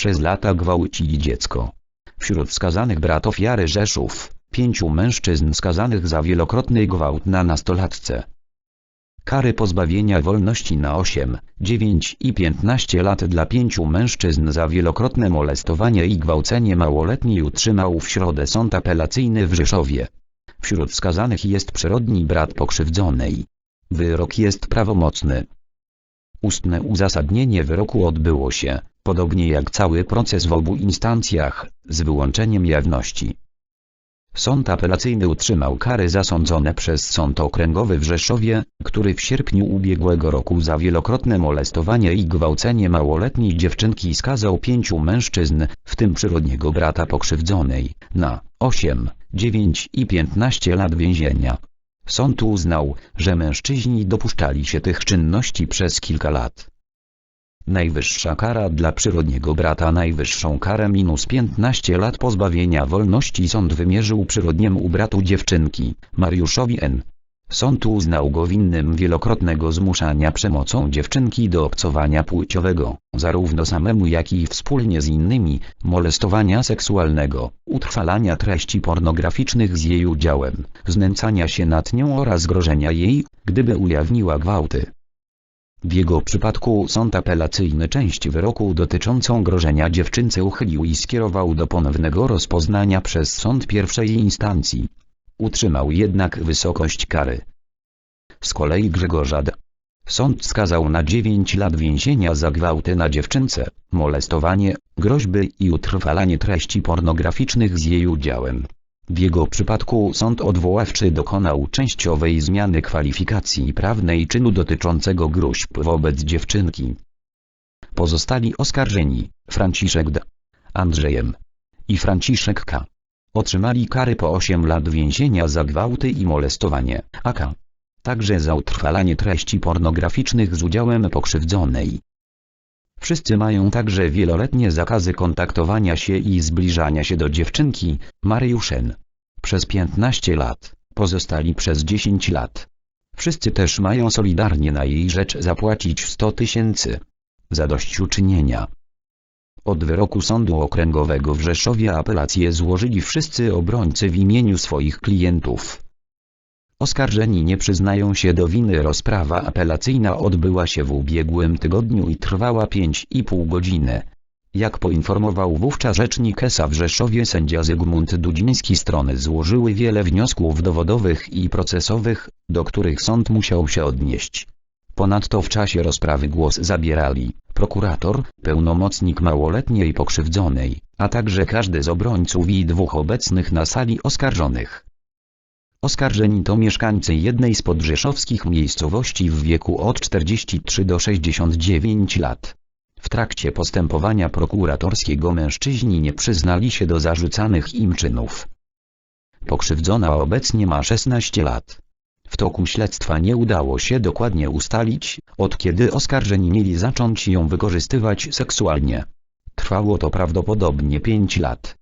Przez lata gwałcili dziecko. Wśród skazanych brat ofiary Rzeszów, pięciu mężczyzn skazanych za wielokrotny gwałt na nastolatce. Kary pozbawienia wolności na 8, 9 i 15 lat dla pięciu mężczyzn za wielokrotne molestowanie i gwałcenie małoletniej utrzymał w środę sąd apelacyjny w Rzeszowie. Wśród skazanych jest przyrodni brat pokrzywdzonej. Wyrok jest prawomocny. Ustne uzasadnienie wyroku odbyło się, podobnie jak cały proces w obu instancjach, z wyłączeniem jawności. Sąd apelacyjny utrzymał kary zasądzone przez Sąd Okręgowy w Rzeszowie, który w sierpniu ubiegłego roku za wielokrotne molestowanie i gwałcenie małoletniej dziewczynki skazał pięciu mężczyzn, w tym przyrodniego brata pokrzywdzonej, na 8, 9 i 15 lat więzienia. Sąd uznał, że mężczyźni dopuszczali się tych czynności przez kilka lat. Najwyższa kara dla przyrodniego brata najwyższą karę minus 15 lat pozbawienia wolności sąd wymierzył przyrodniemu bratu dziewczynki, Mariuszowi N. Sąd uznał go winnym wielokrotnego zmuszania przemocą dziewczynki do obcowania płciowego, zarówno samemu jak i wspólnie z innymi, molestowania seksualnego, utrwalania treści pornograficznych z jej udziałem, znęcania się nad nią oraz grożenia jej, gdyby ujawniła gwałty. W jego przypadku sąd apelacyjny część wyroku dotyczącą grożenia dziewczynce uchylił i skierował do ponownego rozpoznania przez sąd pierwszej instancji. Utrzymał jednak wysokość kary. Z kolei Grzegorza. Sąd skazał na 9 lat więzienia za gwałty na dziewczynce, molestowanie, groźby i utrwalanie treści pornograficznych z jej udziałem. W jego przypadku sąd odwoławczy dokonał częściowej zmiany kwalifikacji prawnej czynu dotyczącego gruźb wobec dziewczynki. Pozostali oskarżeni, Franciszek D. Andrzejem i Franciszek K. Otrzymali kary po 8 lat więzienia za gwałty i molestowanie, AK. Także za utrwalanie treści pornograficznych z udziałem pokrzywdzonej. Wszyscy mają także wieloletnie zakazy kontaktowania się i zbliżania się do dziewczynki, Mariuszen. Przez 15 lat, pozostali przez 10 lat. Wszyscy też mają solidarnie na jej rzecz zapłacić 100 tysięcy. Zadośćuczynienia. Od wyroku Sądu Okręgowego w Rzeszowie apelacje złożyli wszyscy obrońcy w imieniu swoich klientów. Oskarżeni nie przyznają się do winy. Rozprawa apelacyjna odbyła się w ubiegłym tygodniu i trwała 5,5 godziny. Jak poinformował wówczas rzecznik ESA w Rzeszowie sędzia Zygmunt Dudziński strony złożyły wiele wniosków dowodowych i procesowych, do których sąd musiał się odnieść. Ponadto w czasie rozprawy głos zabierali prokurator, pełnomocnik małoletniej pokrzywdzonej, a także każdy z obrońców i dwóch obecnych na sali oskarżonych. Oskarżeni to mieszkańcy jednej z podrzeszowskich miejscowości w wieku od 43 do 69 lat. W trakcie postępowania prokuratorskiego mężczyźni nie przyznali się do zarzucanych im czynów. Pokrzywdzona obecnie ma 16 lat. W toku śledztwa nie udało się dokładnie ustalić, od kiedy oskarżeni mieli zacząć ją wykorzystywać seksualnie. Trwało to prawdopodobnie 5 lat.